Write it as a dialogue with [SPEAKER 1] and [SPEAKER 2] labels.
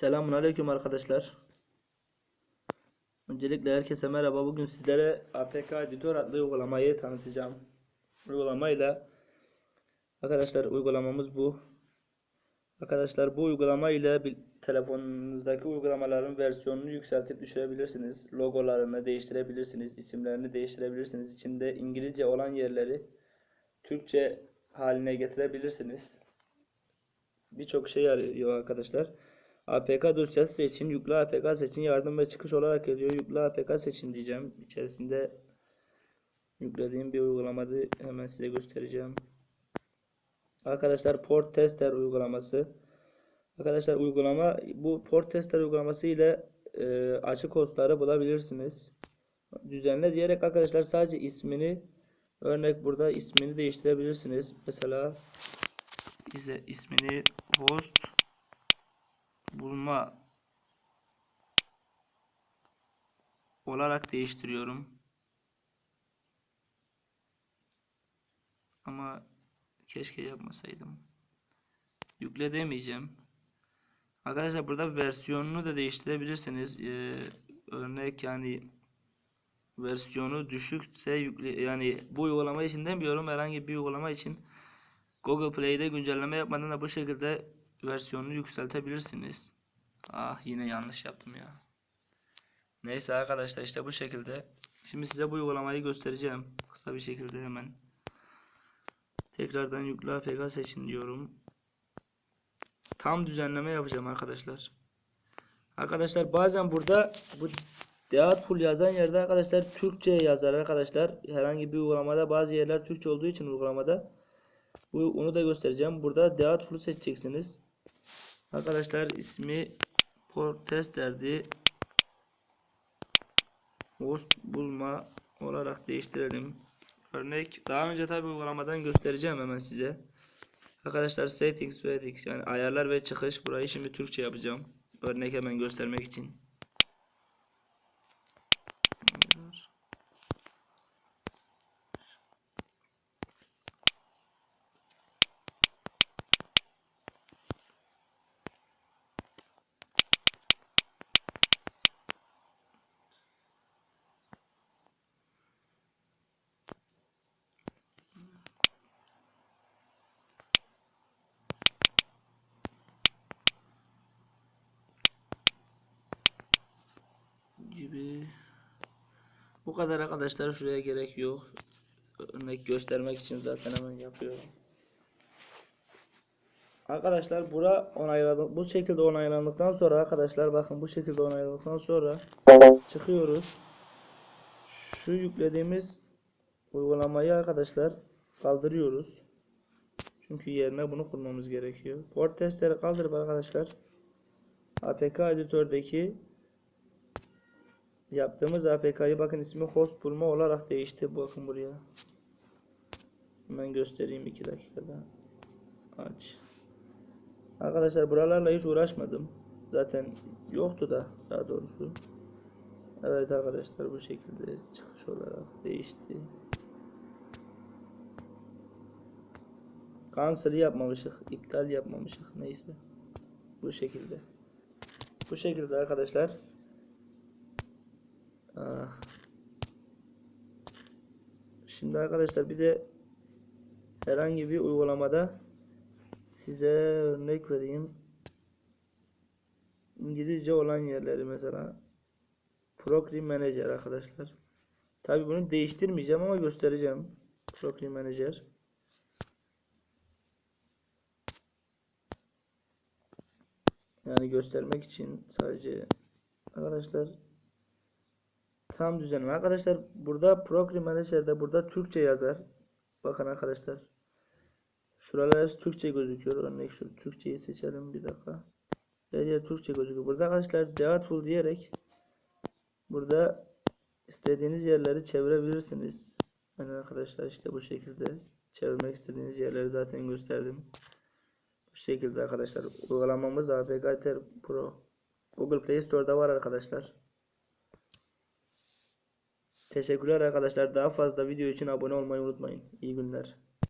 [SPEAKER 1] Selamun Aleyküm arkadaşlar. Öncelikle herkese merhaba. Bugün sizlere APK Editör adlı uygulamayı tanıtacağım. Uygulamayla arkadaşlar uygulamamız bu. Arkadaşlar bu uygulama ile telefonunuzdaki uygulamaların versiyonunu yükseltip düşürebilirsiniz. Logolarını değiştirebilirsiniz, isimlerini değiştirebilirsiniz. İçinde İngilizce olan yerleri Türkçe haline getirebilirsiniz. Birçok şey yarıyor arkadaşlar. APK dosyası seçin, yüklü APK seçin, yardım ve çıkış olarak geliyor. Yüklü APK seçin diyeceğim. İçerisinde yüklediğim bir uygulamada hemen size göstereceğim. Arkadaşlar Port Tester uygulaması. Arkadaşlar uygulama bu Port Tester uygulaması ile e, açık hostları bulabilirsiniz. Düzenle diyerek arkadaşlar sadece ismini örnek burada ismini değiştirebilirsiniz. Mesela bize ismini host bulma olarak değiştiriyorum. Ama keşke yapmasaydım. Yükle demeyeceğim. Arkadaşlar burada versiyonunu da değiştirebilirsiniz. Ee, örnek yani versiyonu düşükse yükle yani bu uygulama için demiyorum herhangi bir uygulama için Google Play'de güncelleme yapmadan da bu şekilde versiyonunu yükseltebilirsiniz. Ah yine yanlış yaptım ya. Neyse arkadaşlar işte bu şekilde. Şimdi size bu uygulamayı göstereceğim. Kısa bir şekilde hemen. Tekrardan yükle APK seçin diyorum. Tam düzenleme yapacağım arkadaşlar. Arkadaşlar bazen burada bu Deadpool yazan yerde arkadaşlar Türkçe yazar arkadaşlar. Herhangi bir uygulamada bazı yerler Türkçe olduğu için uygulamada bu onu da göstereceğim. Burada Deadpool'u seçeceksiniz. Arkadaşlar ismi port testerdi. Host bulma olarak değiştirelim. Örnek daha önce tabi uygulamadan göstereceğim hemen size. Arkadaşlar settings settings yani ayarlar ve çıkış burayı şimdi Türkçe yapacağım. Örnek hemen göstermek için. Bu kadar arkadaşlar şuraya gerek yok. Örnek göstermek için zaten hemen yapıyorum. Arkadaşlar bura onayladı bu şekilde onaylandıktan sonra arkadaşlar bakın bu şekilde onaylandıktan sonra çıkıyoruz. Şu yüklediğimiz uygulamayı arkadaşlar kaldırıyoruz. Çünkü yerine bunu kurmamız gerekiyor. Port testleri kaldırıp arkadaşlar APK editördeki Yaptığımız APK'yı bakın ismi host bulma olarak değişti. Bakın buraya. Hemen göstereyim 2 dakikada. Aç. Arkadaşlar buralarla hiç uğraşmadım. Zaten yoktu da daha doğrusu. Evet arkadaşlar bu şekilde çıkış olarak değişti. Cancel yapmamışık, iptal yapmamışık neyse. Bu şekilde. Bu şekilde arkadaşlar. Ah. Şimdi arkadaşlar bir de herhangi bir uygulamada size örnek vereyim. İngilizce olan yerleri mesela Program Manager arkadaşlar. Tabi bunu değiştirmeyeceğim ama göstereceğim. Program Manager. Yani göstermek için sadece arkadaşlar tam düzenleme. Arkadaşlar burada Program Manager'de burada Türkçe yazar. Bakın arkadaşlar. Şuralar Türkçe gözüküyor. Örnek şu Türkçeyi seçelim bir dakika. Her yer Türkçe gözüküyor. Burada arkadaşlar Deadpool diyerek burada istediğiniz yerleri çevirebilirsiniz. Yani arkadaşlar işte bu şekilde çevirmek istediğiniz yerleri zaten gösterdim. Bu şekilde arkadaşlar uygulamamız APK Pro Google Play Store'da var arkadaşlar. Teşekkürler arkadaşlar. Daha fazla video için abone olmayı unutmayın. İyi günler.